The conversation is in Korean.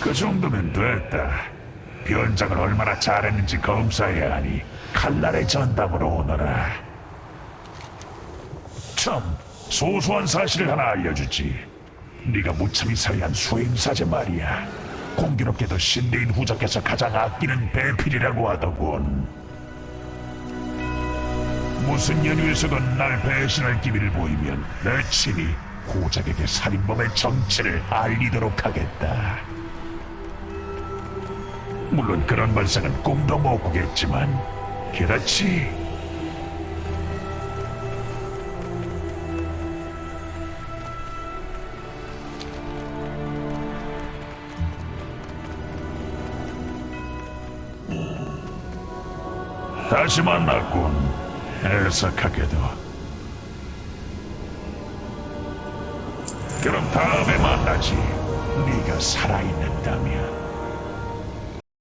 그 정도면 됐다. 변장을 얼마나 잘했는지 검사해야 하니 칼날의 전담으로 오너라. 참, 소소한 사실을 하나 알려주지. 네가 무참히 살해한 수행사제 말이야. 공교롭게도 신대인 후적에서 가장 아끼는 배필이라고 하더군. 무슨 연유에서건 날 배신할 기미를 보이면 내 친히 고작에게 살인범의 정체를 알리도록 하겠다. 물론 그런 발상은 꿈도 못 꾸겠지만 그렇지. 다시 만났군. 애석하게도. 그럼 다음에 만나지. 네가 살아있는다면.